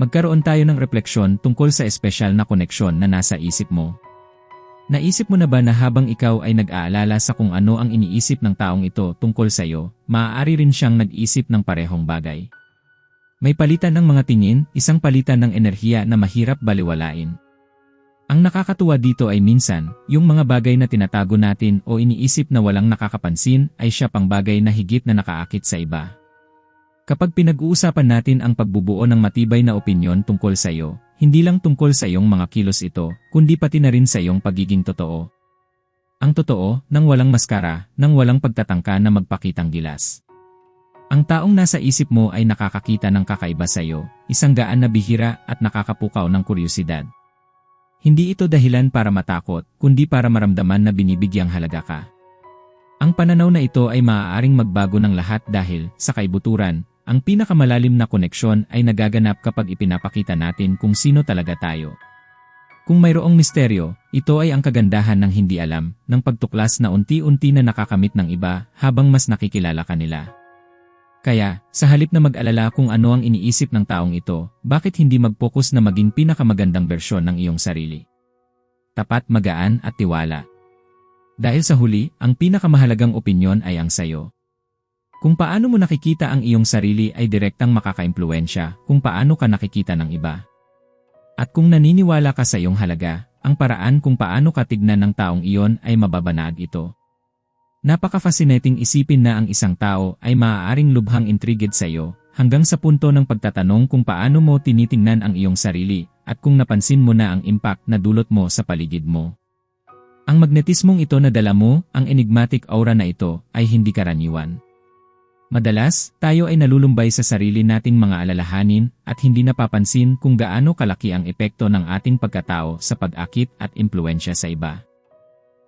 Magkaroon tayo ng refleksyon tungkol sa espesyal na koneksyon na nasa isip mo. Naisip mo na ba na habang ikaw ay nag-aalala sa kung ano ang iniisip ng taong ito tungkol sa iyo, maaari rin siyang nag-isip ng parehong bagay? May palitan ng mga tingin, isang palitan ng enerhiya na mahirap baliwalain. Ang nakakatuwa dito ay minsan, yung mga bagay na tinatago natin o iniisip na walang nakakapansin ay siya pang bagay na higit na nakaakit sa iba. Kapag pinag-uusapan natin ang pagbubuo ng matibay na opinyon tungkol sa iyo, hindi lang tungkol sa iyong mga kilos ito, kundi pati na rin sa iyong pagiging totoo. Ang totoo, nang walang maskara, nang walang pagtatangka na magpakitang gilas. Ang taong nasa isip mo ay nakakakita ng kakaiba sa iyo, isang gaan na bihira at nakakapukaw ng kuryosidad. Hindi ito dahilan para matakot, kundi para maramdaman na binibigyang halaga ka. Ang pananaw na ito ay maaaring magbago ng lahat dahil, sa kaibuturan, ang pinakamalalim na koneksyon ay nagaganap kapag ipinapakita natin kung sino talaga tayo. Kung mayroong misteryo, ito ay ang kagandahan ng hindi alam, ng pagtuklas na unti-unti na nakakamit ng iba habang mas nakikilala ka nila. Kaya, sa halip na mag-alala kung ano ang iniisip ng taong ito, bakit hindi mag-focus na maging pinakamagandang bersyon ng iyong sarili? Tapat, magaan at tiwala. Dahil sa huli, ang pinakamahalagang opinyon ay ang sayo. Kung paano mo nakikita ang iyong sarili ay direktang makakaimpluensya kung paano ka nakikita ng iba. At kung naniniwala ka sa iyong halaga, ang paraan kung paano ka tignan ng taong iyon ay mababanag ito. Napaka-fascinating isipin na ang isang tao ay maaaring lubhang intrigued sa iyo hanggang sa punto ng pagtatanong kung paano mo tinitingnan ang iyong sarili at kung napansin mo na ang impact na dulot mo sa paligid mo. Ang magnetismong ito na dala mo, ang enigmatic aura na ito, ay hindi karaniwan. Madalas, tayo ay nalulumbay sa sarili nating mga alalahanin at hindi napapansin kung gaano kalaki ang epekto ng ating pagkatao sa pag-akit at impluensya sa iba.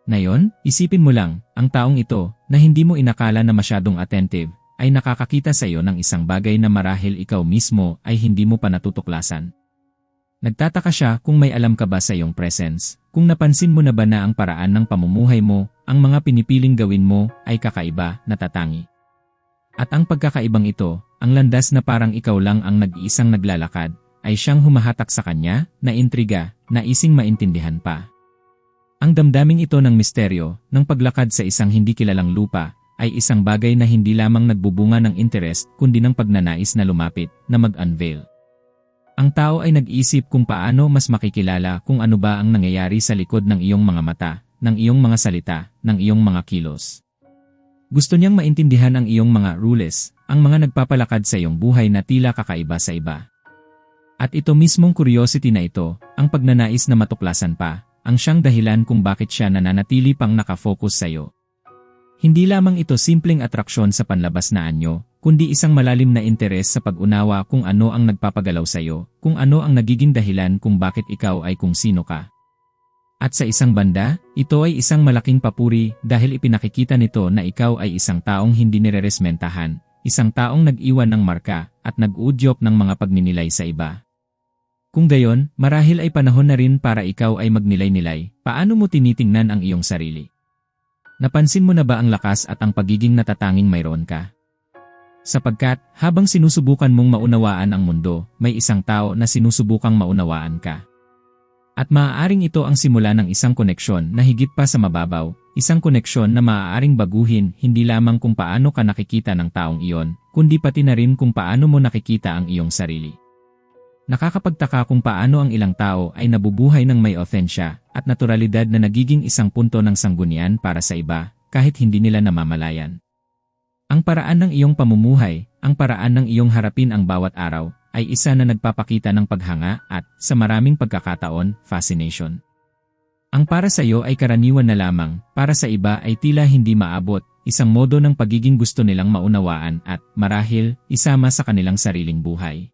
Ngayon, isipin mo lang, ang taong ito, na hindi mo inakala na masyadong attentive, ay nakakakita sa iyo ng isang bagay na marahil ikaw mismo ay hindi mo pa natutuklasan. Nagtataka siya kung may alam ka ba sa iyong presence, kung napansin mo na ba na ang paraan ng pamumuhay mo, ang mga pinipiling gawin mo, ay kakaiba, natatangi. At ang pagkakaibang ito, ang landas na parang ikaw lang ang nag-iisang naglalakad, ay siyang humahatak sa kanya, na intriga, na ising maintindihan pa. Ang damdaming ito ng misteryo, ng paglakad sa isang hindi kilalang lupa, ay isang bagay na hindi lamang nagbubunga ng interest kundi ng pagnanais na lumapit, na mag-unveil. Ang tao ay nag-isip kung paano mas makikilala kung ano ba ang nangyayari sa likod ng iyong mga mata, ng iyong mga salita, ng iyong mga kilos. Gusto niyang maintindihan ang iyong mga rules, ang mga nagpapalakad sa iyong buhay na tila kakaiba sa iba. At ito mismong curiosity na ito, ang pagnanais na matuklasan pa, ang siyang dahilan kung bakit siya nananatili pang nakafocus sa iyo. Hindi lamang ito simpleng atraksyon sa panlabas na anyo, kundi isang malalim na interes sa pag-unawa kung ano ang nagpapagalaw sa iyo, kung ano ang nagiging dahilan kung bakit ikaw ay kung sino ka. At sa isang banda, ito ay isang malaking papuri dahil ipinakikita nito na ikaw ay isang taong hindi nireresmentahan, isang taong nag-iwan ng marka at nag-udyok ng mga pagninilay sa iba. Kung gayon, marahil ay panahon na rin para ikaw ay magnilay-nilay, paano mo tinitingnan ang iyong sarili? Napansin mo na ba ang lakas at ang pagiging natatanging mayroon ka? Sapagkat, habang sinusubukan mong maunawaan ang mundo, may isang tao na sinusubukang maunawaan ka. At maaaring ito ang simula ng isang koneksyon na higit pa sa mababaw, isang koneksyon na maaaring baguhin hindi lamang kung paano ka nakikita ng taong iyon, kundi pati na rin kung paano mo nakikita ang iyong sarili. Nakakapagtaka kung paano ang ilang tao ay nabubuhay ng may ofensya at naturalidad na nagiging isang punto ng sanggunian para sa iba, kahit hindi nila namamalayan. Ang paraan ng iyong pamumuhay, ang paraan ng iyong harapin ang bawat araw, ay isa na nagpapakita ng paghanga at, sa maraming pagkakataon, fascination. Ang para sa iyo ay karaniwan na lamang, para sa iba ay tila hindi maabot, isang modo ng pagiging gusto nilang maunawaan at, marahil, isama sa kanilang sariling buhay.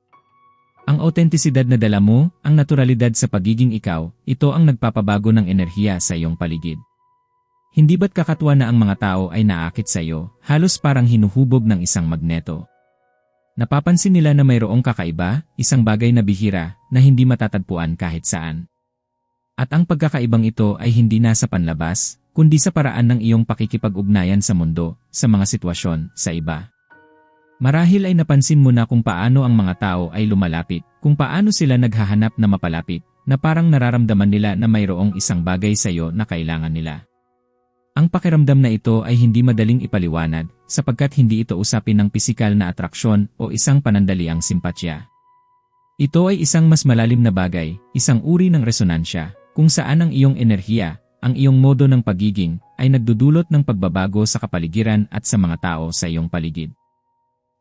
Ang autentisidad na dala mo, ang naturalidad sa pagiging ikaw, ito ang nagpapabago ng enerhiya sa iyong paligid. Hindi ba't kakatwa na ang mga tao ay naakit sa iyo, halos parang hinuhubog ng isang magneto. Napapansin nila na mayroong kakaiba, isang bagay na bihira, na hindi matatagpuan kahit saan. At ang pagkakaibang ito ay hindi nasa panlabas, kundi sa paraan ng iyong pakikipag-ugnayan sa mundo, sa mga sitwasyon, sa iba. Marahil ay napansin mo na kung paano ang mga tao ay lumalapit, kung paano sila naghahanap na mapalapit, na parang nararamdaman nila na mayroong isang bagay sa iyo na kailangan nila. Ang pakiramdam na ito ay hindi madaling ipaliwanag sapagkat hindi ito usapin ng pisikal na atraksyon o isang panandaliang simpatya. Ito ay isang mas malalim na bagay, isang uri ng resonansya, kung saan ang iyong enerhiya, ang iyong modo ng pagiging, ay nagdudulot ng pagbabago sa kapaligiran at sa mga tao sa iyong paligid.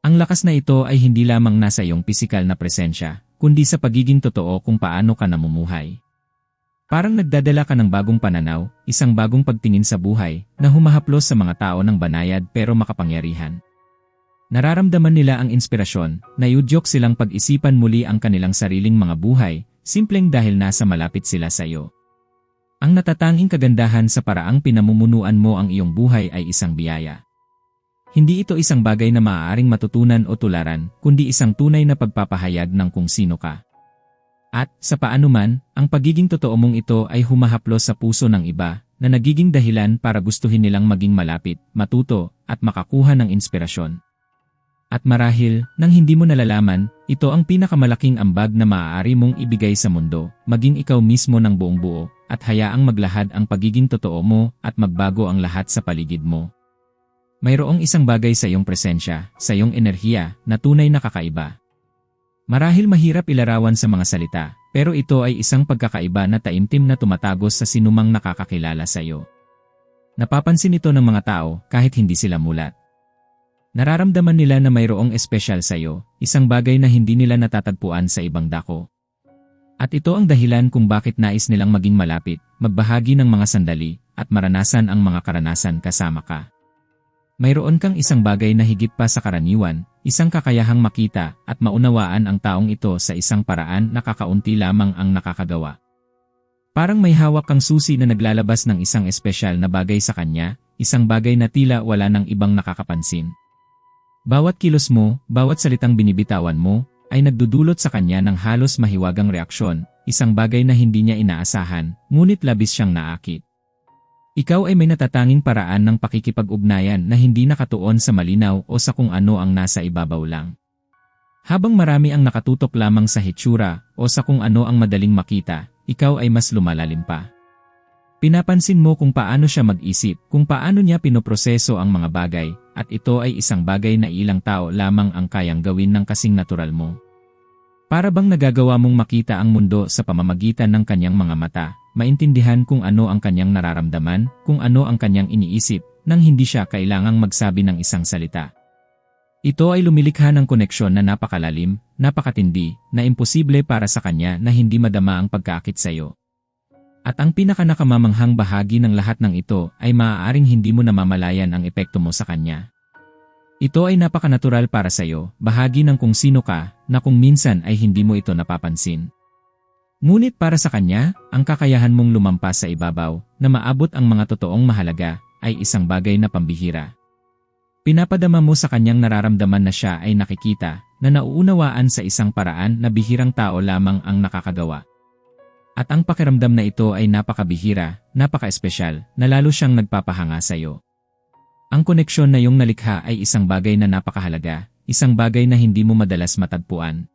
Ang lakas na ito ay hindi lamang nasa iyong pisikal na presensya, kundi sa pagiging totoo kung paano ka namumuhay. Parang nagdadala ka ng bagong pananaw, isang bagong pagtingin sa buhay, na humahaplos sa mga tao ng banayad pero makapangyarihan. Nararamdaman nila ang inspirasyon, na yudyok silang pag-isipan muli ang kanilang sariling mga buhay, simpleng dahil nasa malapit sila sa iyo. Ang natatanging kagandahan sa paraang pinamumunuan mo ang iyong buhay ay isang biyaya. Hindi ito isang bagay na maaaring matutunan o tularan, kundi isang tunay na pagpapahayag ng kung sino ka. At, sa paano man, ang pagiging totoo mong ito ay humahaplos sa puso ng iba, na nagiging dahilan para gustuhin nilang maging malapit, matuto, at makakuha ng inspirasyon. At marahil, nang hindi mo nalalaman, ito ang pinakamalaking ambag na maaari mong ibigay sa mundo, maging ikaw mismo ng buong buo, at hayaang maglahad ang pagiging totoo mo at magbago ang lahat sa paligid mo. Mayroong isang bagay sa iyong presensya, sa iyong enerhiya, na tunay na kakaiba. Marahil mahirap ilarawan sa mga salita, pero ito ay isang pagkakaiba na taimtim na tumatagos sa sinumang nakakakilala sa iyo. Napapansin ito ng mga tao kahit hindi sila mulat. Nararamdaman nila na mayroong espesyal sa iyo, isang bagay na hindi nila natatagpuan sa ibang dako. At ito ang dahilan kung bakit nais nilang maging malapit, magbahagi ng mga sandali, at maranasan ang mga karanasan kasama ka. Mayroon kang isang bagay na higit pa sa karaniwan, isang kakayahang makita at maunawaan ang taong ito sa isang paraan na kakaunti lamang ang nakakagawa. Parang may hawak kang susi na naglalabas ng isang espesyal na bagay sa kanya, isang bagay na tila wala ng ibang nakakapansin. Bawat kilos mo, bawat salitang binibitawan mo, ay nagdudulot sa kanya ng halos mahiwagang reaksyon, isang bagay na hindi niya inaasahan, ngunit labis siyang naakit. Ikaw ay may natatanging paraan ng pakikipag-ugnayan na hindi nakatuon sa malinaw o sa kung ano ang nasa ibabaw lang. Habang marami ang nakatutok lamang sa hitsura o sa kung ano ang madaling makita, ikaw ay mas lumalalim pa. Pinapansin mo kung paano siya mag-isip, kung paano niya pinoproseso ang mga bagay, at ito ay isang bagay na ilang tao lamang ang kayang gawin ng kasing natural mo. Para bang nagagawa mong makita ang mundo sa pamamagitan ng kanyang mga mata, maintindihan kung ano ang kanyang nararamdaman, kung ano ang kanyang iniisip, nang hindi siya kailangang magsabi ng isang salita. Ito ay lumilikha ng koneksyon na napakalalim, napakatindi, na imposible para sa kanya na hindi madama ang pagkaakit sa iyo. At ang pinakanakamamanghang bahagi ng lahat ng ito ay maaaring hindi mo namamalayan ang epekto mo sa kanya. Ito ay napakanatural para sa iyo, bahagi ng kung sino ka, na kung minsan ay hindi mo ito napapansin. Ngunit para sa kanya, ang kakayahan mong lumampas sa ibabaw, na maabot ang mga totoong mahalaga, ay isang bagay na pambihira. Pinapadama mo sa kanyang nararamdaman na siya ay nakikita, na nauunawaan sa isang paraan na bihirang tao lamang ang nakakagawa. At ang pakiramdam na ito ay napakabihira, napaka-espesyal, na lalo siyang nagpapahanga sa iyo. Ang koneksyon na iyong nalikha ay isang bagay na napakahalaga, isang bagay na hindi mo madalas matagpuan.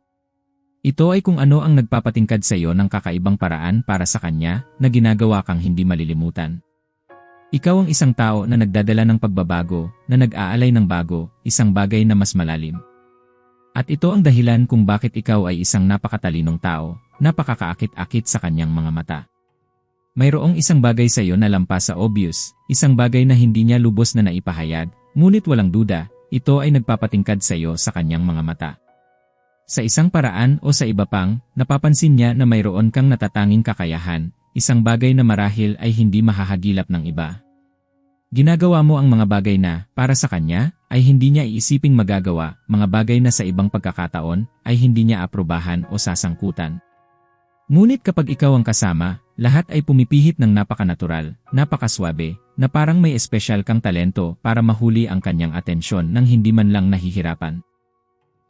Ito ay kung ano ang nagpapatingkad sa iyo ng kakaibang paraan para sa kanya na ginagawa kang hindi malilimutan. Ikaw ang isang tao na nagdadala ng pagbabago, na nag-aalay ng bago, isang bagay na mas malalim. At ito ang dahilan kung bakit ikaw ay isang napakatalinong tao, napakakaakit-akit sa kanyang mga mata. Mayroong isang bagay sa iyo na lampas sa obvious, isang bagay na hindi niya lubos na naipahayag, ngunit walang duda, ito ay nagpapatingkad sa iyo sa kanyang mga mata. Sa isang paraan o sa iba pang, napapansin niya na mayroon kang natatanging kakayahan, isang bagay na marahil ay hindi mahahagilap ng iba. Ginagawa mo ang mga bagay na, para sa kanya, ay hindi niya iisiping magagawa, mga bagay na sa ibang pagkakataon, ay hindi niya aprobahan o sasangkutan. Ngunit kapag ikaw ang kasama, lahat ay pumipihit ng napakanatural, napakaswabe, na parang may espesyal kang talento para mahuli ang kanyang atensyon nang hindi man lang nahihirapan.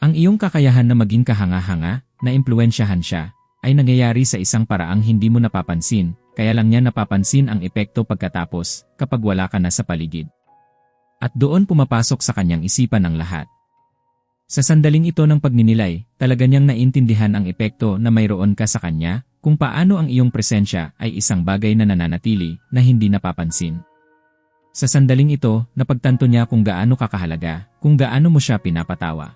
Ang iyong kakayahan na maging kahanga-hanga, na impluensyahan siya, ay nangyayari sa isang paraang hindi mo napapansin, kaya lang niya napapansin ang epekto pagkatapos kapag wala ka na sa paligid. At doon pumapasok sa kanyang isipan ang lahat. Sa sandaling ito ng pagninilay, talaga niyang naintindihan ang epekto na mayroon ka sa kanya, kung paano ang iyong presensya ay isang bagay na nananatili na hindi napapansin. Sa sandaling ito, napagtanto niya kung gaano kakahalaga, kung gaano mo siya pinapatawa.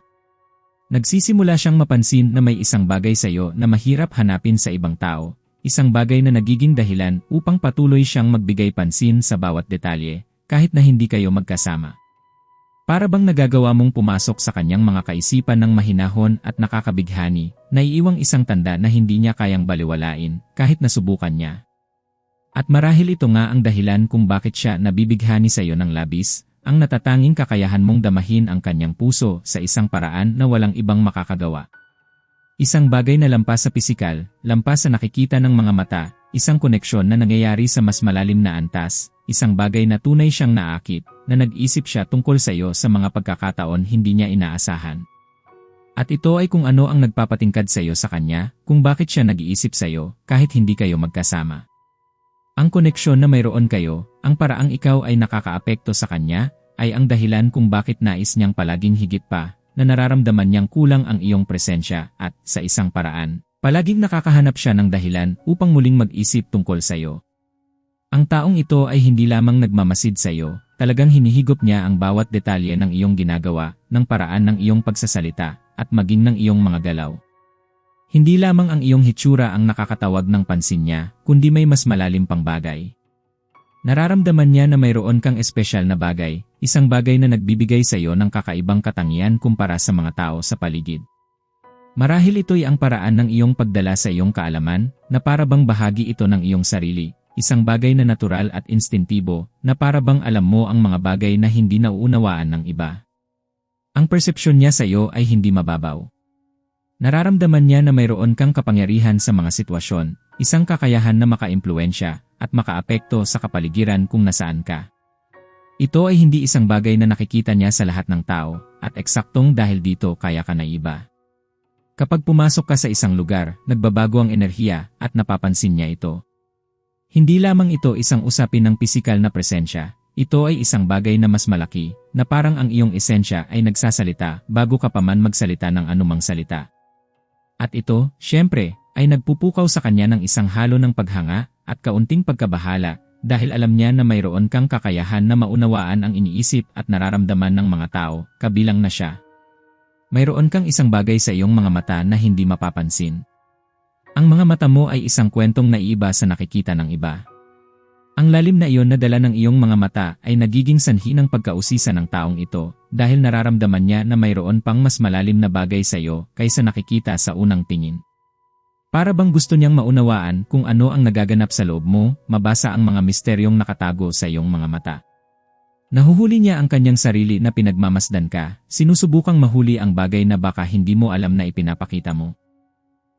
Nagsisimula siyang mapansin na may isang bagay sa iyo na mahirap hanapin sa ibang tao, isang bagay na nagiging dahilan upang patuloy siyang magbigay pansin sa bawat detalye, kahit na hindi kayo magkasama. Para bang nagagawa mong pumasok sa kanyang mga kaisipan ng mahinahon at nakakabighani, naiiwang isang tanda na hindi niya kayang baliwalain kahit nasubukan niya. At marahil ito nga ang dahilan kung bakit siya nabibighani sa iyo ng labis, ang natatanging kakayahan mong damahin ang kanyang puso sa isang paraan na walang ibang makakagawa. Isang bagay na lampas sa pisikal, lampas sa nakikita ng mga mata, isang koneksyon na nangyayari sa mas malalim na antas, isang bagay na tunay siyang naakit, na nag-isip siya tungkol sa iyo sa mga pagkakataon hindi niya inaasahan. At ito ay kung ano ang nagpapatingkad sa iyo sa kanya, kung bakit siya nag-iisip sa iyo, kahit hindi kayo magkasama. Ang koneksyon na mayroon kayo, ang paraang ikaw ay nakakaapekto sa kanya, ay ang dahilan kung bakit nais niyang palaging higit pa, na nararamdaman niyang kulang ang iyong presensya at, sa isang paraan, palaging nakakahanap siya ng dahilan upang muling mag-isip tungkol sa iyo. Ang taong ito ay hindi lamang nagmamasid sa iyo, talagang hinihigop niya ang bawat detalye ng iyong ginagawa, ng paraan ng iyong pagsasalita, at maging ng iyong mga galaw. Hindi lamang ang iyong hitsura ang nakakatawag ng pansin niya, kundi may mas malalim pang bagay. Nararamdaman niya na mayroon kang espesyal na bagay, isang bagay na nagbibigay sa iyo ng kakaibang katangian kumpara sa mga tao sa paligid. Marahil ito'y ang paraan ng iyong pagdala sa iyong kaalaman, na para bang bahagi ito ng iyong sarili, isang bagay na natural at instintibo, na para bang alam mo ang mga bagay na hindi nauunawaan ng iba. Ang persepsyon niya sa iyo ay hindi mababaw. Nararamdaman niya na mayroon kang kapangyarihan sa mga sitwasyon, isang kakayahan na makaimpluensya at makaapekto sa kapaligiran kung nasaan ka. Ito ay hindi isang bagay na nakikita niya sa lahat ng tao, at eksaktong dahil dito kaya ka na iba. Kapag pumasok ka sa isang lugar, nagbabago ang enerhiya at napapansin niya ito. Hindi lamang ito isang usapin ng pisikal na presensya, ito ay isang bagay na mas malaki, na parang ang iyong esensya ay nagsasalita bago ka pa man magsalita ng anumang salita. At ito, syempre, ay nagpupukaw sa kanya ng isang halo ng paghanga at kaunting pagkabahala dahil alam niya na mayroon kang kakayahan na maunawaan ang iniisip at nararamdaman ng mga tao, kabilang na siya. Mayroon kang isang bagay sa iyong mga mata na hindi mapapansin. Ang mga mata mo ay isang kwentong naiiba sa nakikita ng iba. Ang lalim na iyon na dala ng iyong mga mata ay nagiging sanhi ng pagkausisa ng taong ito dahil nararamdaman niya na mayroon pang mas malalim na bagay sa iyo kaysa nakikita sa unang tingin. Para bang gusto niyang maunawaan kung ano ang nagaganap sa loob mo, mabasa ang mga misteryong nakatago sa iyong mga mata. Nahuhuli niya ang kanyang sarili na pinagmamasdan ka, sinusubukang mahuli ang bagay na baka hindi mo alam na ipinapakita mo.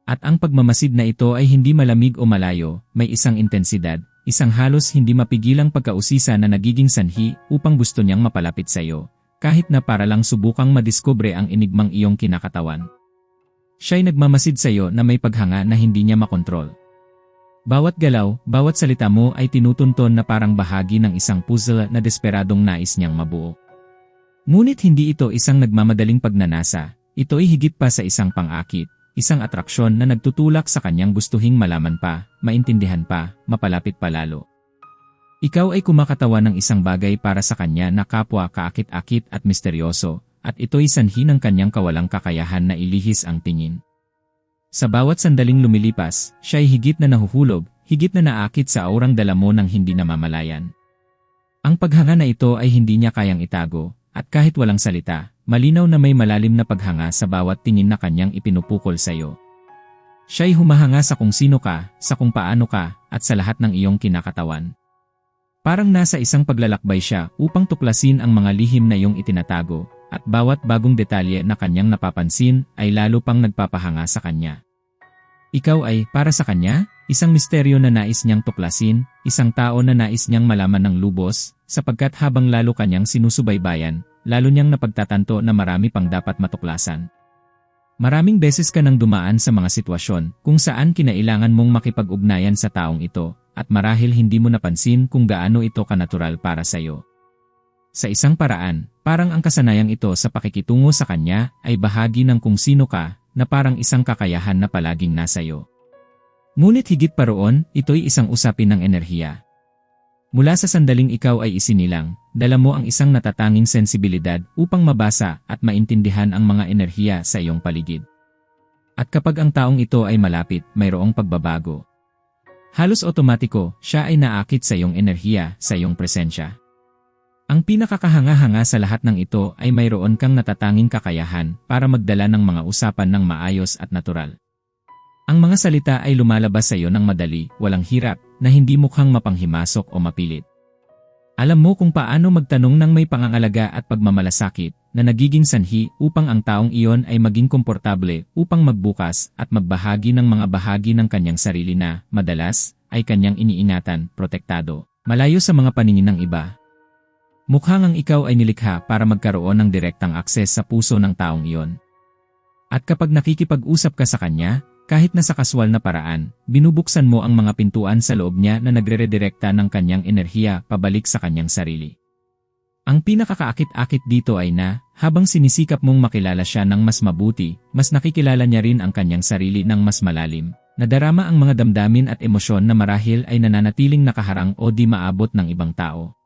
At ang pagmamasid na ito ay hindi malamig o malayo, may isang intensidad, isang halos hindi mapigilang pagkausisa na nagiging sanhi upang gusto niyang mapalapit sa iyo, kahit na para lang subukang madiskubre ang enigmang iyong kinakatawan. Siya'y nagmamasid sa iyo na may paghanga na hindi niya makontrol. Bawat galaw, bawat salita mo ay tinutunton na parang bahagi ng isang puzzle na desperadong nais niyang mabuo. Ngunit hindi ito isang nagmamadaling pagnanasa, ito ay higit pa sa isang pang-akit, isang atraksyon na nagtutulak sa kanyang gustuhing malaman pa, maintindihan pa, mapalapit pa lalo. Ikaw ay kumakatawa ng isang bagay para sa kanya na kapwa kaakit-akit at misteryoso, at ito'y sanhi ng kanyang kawalang kakayahan na ilihis ang tingin. Sa bawat sandaling lumilipas, siya'y higit na nahuhulog, higit na naakit sa aurang dala mo ng hindi namamalayan. Ang paghanga na ito ay hindi niya kayang itago, at kahit walang salita, Malinaw na may malalim na paghanga sa bawat tingin na kanyang ipinupukol sa iyo. Siya'y humahanga sa kung sino ka, sa kung paano ka, at sa lahat ng iyong kinakatawan. Parang nasa isang paglalakbay siya upang tuklasin ang mga lihim na iyong itinatago, at bawat bagong detalye na kanyang napapansin ay lalo pang nagpapahanga sa kanya. Ikaw ay, para sa kanya, isang misteryo na nais niyang tuklasin, isang tao na nais niyang malaman ng lubos, sapagkat habang lalo kanyang sinusubaybayan, lalo niyang napagtatanto na marami pang dapat matuklasan. Maraming beses ka nang dumaan sa mga sitwasyon kung saan kinailangan mong makipag-ugnayan sa taong ito at marahil hindi mo napansin kung gaano ito kanatural para sa iyo. Sa isang paraan, parang ang kasanayang ito sa pakikitungo sa kanya ay bahagi ng kung sino ka na parang isang kakayahan na palaging nasa iyo. Ngunit higit pa roon, ito'y isang usapin ng enerhiya. Mula sa sandaling ikaw ay isinilang, dala mo ang isang natatanging sensibilidad upang mabasa at maintindihan ang mga enerhiya sa iyong paligid. At kapag ang taong ito ay malapit, mayroong pagbabago. Halos otomatiko, siya ay naakit sa iyong enerhiya, sa iyong presensya. Ang pinakakahanga-hanga sa lahat ng ito ay mayroon kang natatanging kakayahan para magdala ng mga usapan ng maayos at natural. Ang mga salita ay lumalabas sa iyo ng madali, walang hirap, na hindi mukhang mapanghimasok o mapilit. Alam mo kung paano magtanong ng may pangangalaga at pagmamalasakit, na nagiging sanhi upang ang taong iyon ay maging komportable upang magbukas at magbahagi ng mga bahagi ng kanyang sarili na, madalas, ay kanyang iniingatan, protektado, malayo sa mga paningin ng iba. Mukhang ang ikaw ay nilikha para magkaroon ng direktang akses sa puso ng taong iyon. At kapag nakikipag-usap ka sa kanya, kahit na sa kaswal na paraan, binubuksan mo ang mga pintuan sa loob niya na nagre-redirekta ng kanyang enerhiya pabalik sa kanyang sarili. Ang pinakakaakit-akit dito ay na, habang sinisikap mong makilala siya ng mas mabuti, mas nakikilala niya rin ang kanyang sarili ng mas malalim. Nadarama ang mga damdamin at emosyon na marahil ay nananatiling nakaharang o di maabot ng ibang tao.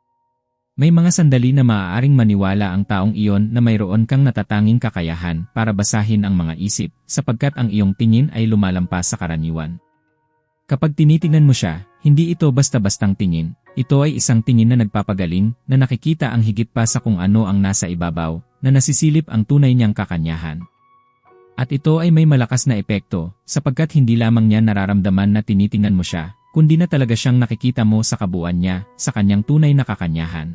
May mga sandali na maaaring maniwala ang taong iyon na mayroon kang natatanging kakayahan para basahin ang mga isip sapagkat ang iyong tingin ay lumalampas sa karaniwan. Kapag tinitingnan mo siya, hindi ito basta-bastang tingin, ito ay isang tingin na nagpapagaling na nakikita ang higit pa sa kung ano ang nasa ibabaw, na nasisilip ang tunay niyang kakanyahan. At ito ay may malakas na epekto, sapagkat hindi lamang niya nararamdaman na tinitingnan mo siya, kundi na talaga siyang nakikita mo sa kabuuan niya, sa kanyang tunay na kakanyahan.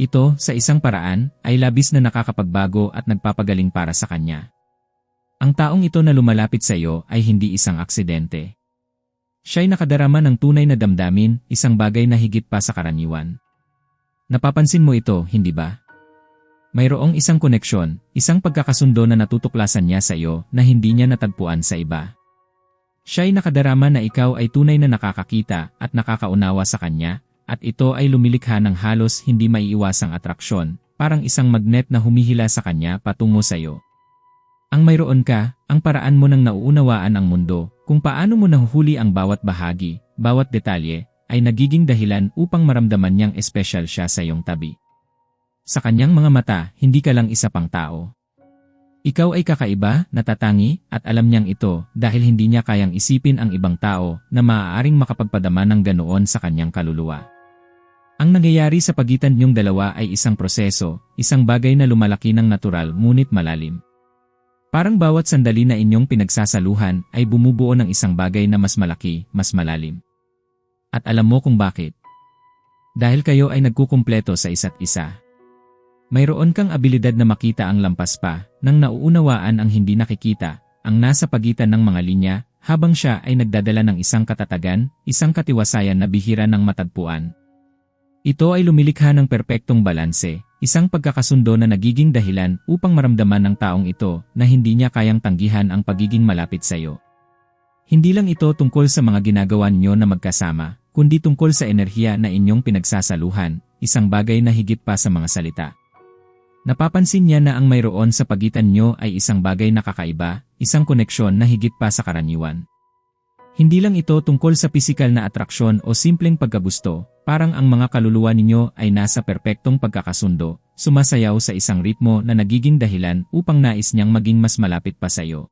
Ito, sa isang paraan, ay labis na nakakapagbago at nagpapagaling para sa kanya. Ang taong ito na lumalapit sa iyo ay hindi isang aksidente. Siya'y nakadarama ng tunay na damdamin, isang bagay na higit pa sa karaniwan. Napapansin mo ito, hindi ba? Mayroong isang koneksyon, isang pagkakasundo na natutuklasan niya sa iyo na hindi niya natagpuan sa iba. Siya'y nakadarama na ikaw ay tunay na nakakakita at nakakaunawa sa kanya, at ito ay lumilikha ng halos hindi maiiwasang atraksyon, parang isang magnet na humihila sa kanya patungo sa iyo. Ang mayroon ka, ang paraan mo nang nauunawaan ang mundo, kung paano mo nahuhuli ang bawat bahagi, bawat detalye, ay nagiging dahilan upang maramdaman niyang espesyal siya sa iyong tabi. Sa kanyang mga mata, hindi ka lang isa pang tao. Ikaw ay kakaiba, natatangi, at alam niyang ito dahil hindi niya kayang isipin ang ibang tao na maaaring makapagpadama ng ganoon sa kanyang kaluluwa. Ang nangyayari sa pagitan niyong dalawa ay isang proseso, isang bagay na lumalaki ng natural ngunit malalim. Parang bawat sandali na inyong pinagsasaluhan ay bumubuo ng isang bagay na mas malaki, mas malalim. At alam mo kung bakit? Dahil kayo ay nagkukumpleto sa isa't isa. Mayroon kang abilidad na makita ang lampas pa, nang nauunawaan ang hindi nakikita, ang nasa pagitan ng mga linya, habang siya ay nagdadala ng isang katatagan, isang katiwasayan na bihira ng matagpuan. Ito ay lumilikha ng perpektong balanse, Isang pagkakasundo na nagiging dahilan upang maramdaman ng taong ito na hindi niya kayang tanggihan ang pagiging malapit sa iyo. Hindi lang ito tungkol sa mga ginagawa niyo na magkasama, kundi tungkol sa enerhiya na inyong pinagsasaluhan, isang bagay na higit pa sa mga salita. Napapansin niya na ang mayroon sa pagitan niyo ay isang bagay na kakaiba, isang koneksyon na higit pa sa karaniwan. Hindi lang ito tungkol sa pisikal na atraksyon o simpleng pagkagusto, Parang ang mga kaluluwa ninyo ay nasa perpektong pagkakasundo, sumasayaw sa isang ritmo na nagiging dahilan upang nais niyang maging mas malapit pa sa iyo.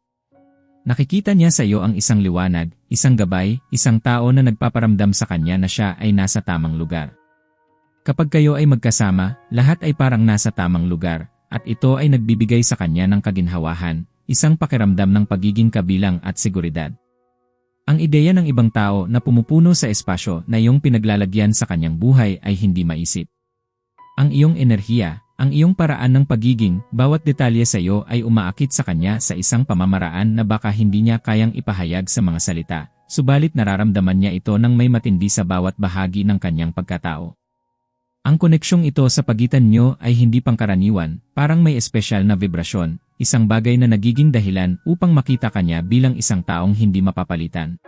Nakikita niya sa iyo ang isang liwanag, isang gabay, isang tao na nagpaparamdam sa kanya na siya ay nasa tamang lugar. Kapag kayo ay magkasama, lahat ay parang nasa tamang lugar, at ito ay nagbibigay sa kanya ng kaginhawahan, isang pakiramdam ng pagiging kabilang at seguridad. Ang ideya ng ibang tao na pumupuno sa espasyo na iyong pinaglalagyan sa kanyang buhay ay hindi maisip. Ang iyong enerhiya, ang iyong paraan ng pagiging, bawat detalye sa iyo ay umaakit sa kanya sa isang pamamaraan na baka hindi niya kayang ipahayag sa mga salita, subalit nararamdaman niya ito ng may matindi sa bawat bahagi ng kanyang pagkatao. Ang koneksyong ito sa pagitan niyo ay hindi pangkaraniwan, parang may espesyal na vibrasyon, isang bagay na nagiging dahilan upang makita kanya bilang isang taong hindi mapapalitan.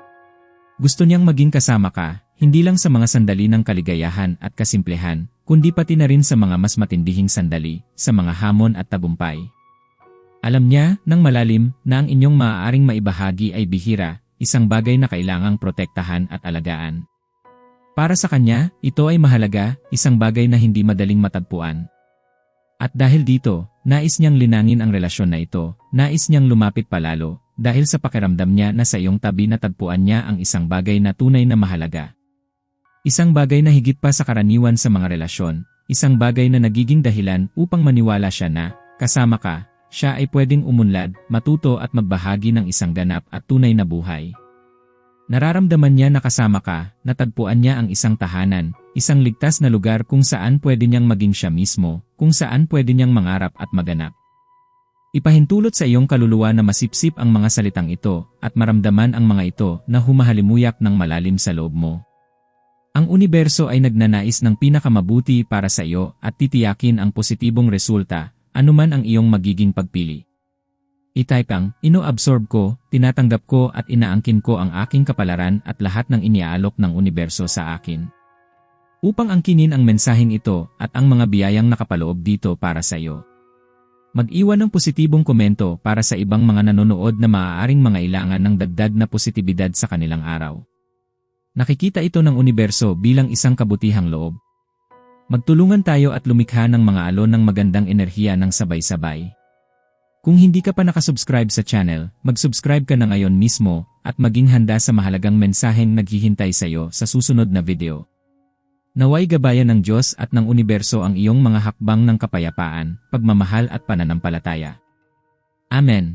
Gusto niyang maging kasama ka, hindi lang sa mga sandali ng kaligayahan at kasimplehan, kundi pati na rin sa mga mas matindihing sandali, sa mga hamon at tagumpay. Alam niya, ng malalim, na ang inyong maaaring maibahagi ay bihira, isang bagay na kailangang protektahan at alagaan. Para sa kanya, ito ay mahalaga, isang bagay na hindi madaling matagpuan. At dahil dito, nais niyang linangin ang relasyon na ito, nais niyang lumapit palalo, dahil sa pakiramdam niya na sa iyong tabi natagpuan niya ang isang bagay na tunay na mahalaga. Isang bagay na higit pa sa karaniwan sa mga relasyon, isang bagay na nagiging dahilan upang maniwala siya na, kasama ka, siya ay pwedeng umunlad, matuto at magbahagi ng isang ganap at tunay na buhay. Nararamdaman niya na kasama ka, natagpuan niya ang isang tahanan, isang ligtas na lugar kung saan pwede niyang maging siya mismo, kung saan pwede niyang mangarap at maganap. Ipahintulot sa iyong kaluluwa na masipsip ang mga salitang ito at maramdaman ang mga ito na humahalimuyak ng malalim sa loob mo. Ang universo ay nagnanais ng pinakamabuti para sa iyo at titiyakin ang positibong resulta, anuman ang iyong magiging pagpili. Itaykang, ino-absorb ko, tinatanggap ko at inaangkin ko ang aking kapalaran at lahat ng iniaalok ng universo sa akin. Upang angkinin ang mensaheng ito at ang mga biyayang nakapaloob dito para sa iyo. Mag-iwan ng positibong komento para sa ibang mga nanonood na maaaring mga ilangan ng dagdag na positibidad sa kanilang araw. Nakikita ito ng universo bilang isang kabutihang loob. Magtulungan tayo at lumikha ng mga alon ng magandang enerhiya ng sabay-sabay. Kung hindi ka pa nakasubscribe sa channel, mag-subscribe ka na ngayon mismo at maging handa sa mahalagang mensaheng naghihintay sa iyo sa susunod na video. Naway gabayan ng Diyos at ng universo ang iyong mga hakbang ng kapayapaan, pagmamahal at pananampalataya. Amen.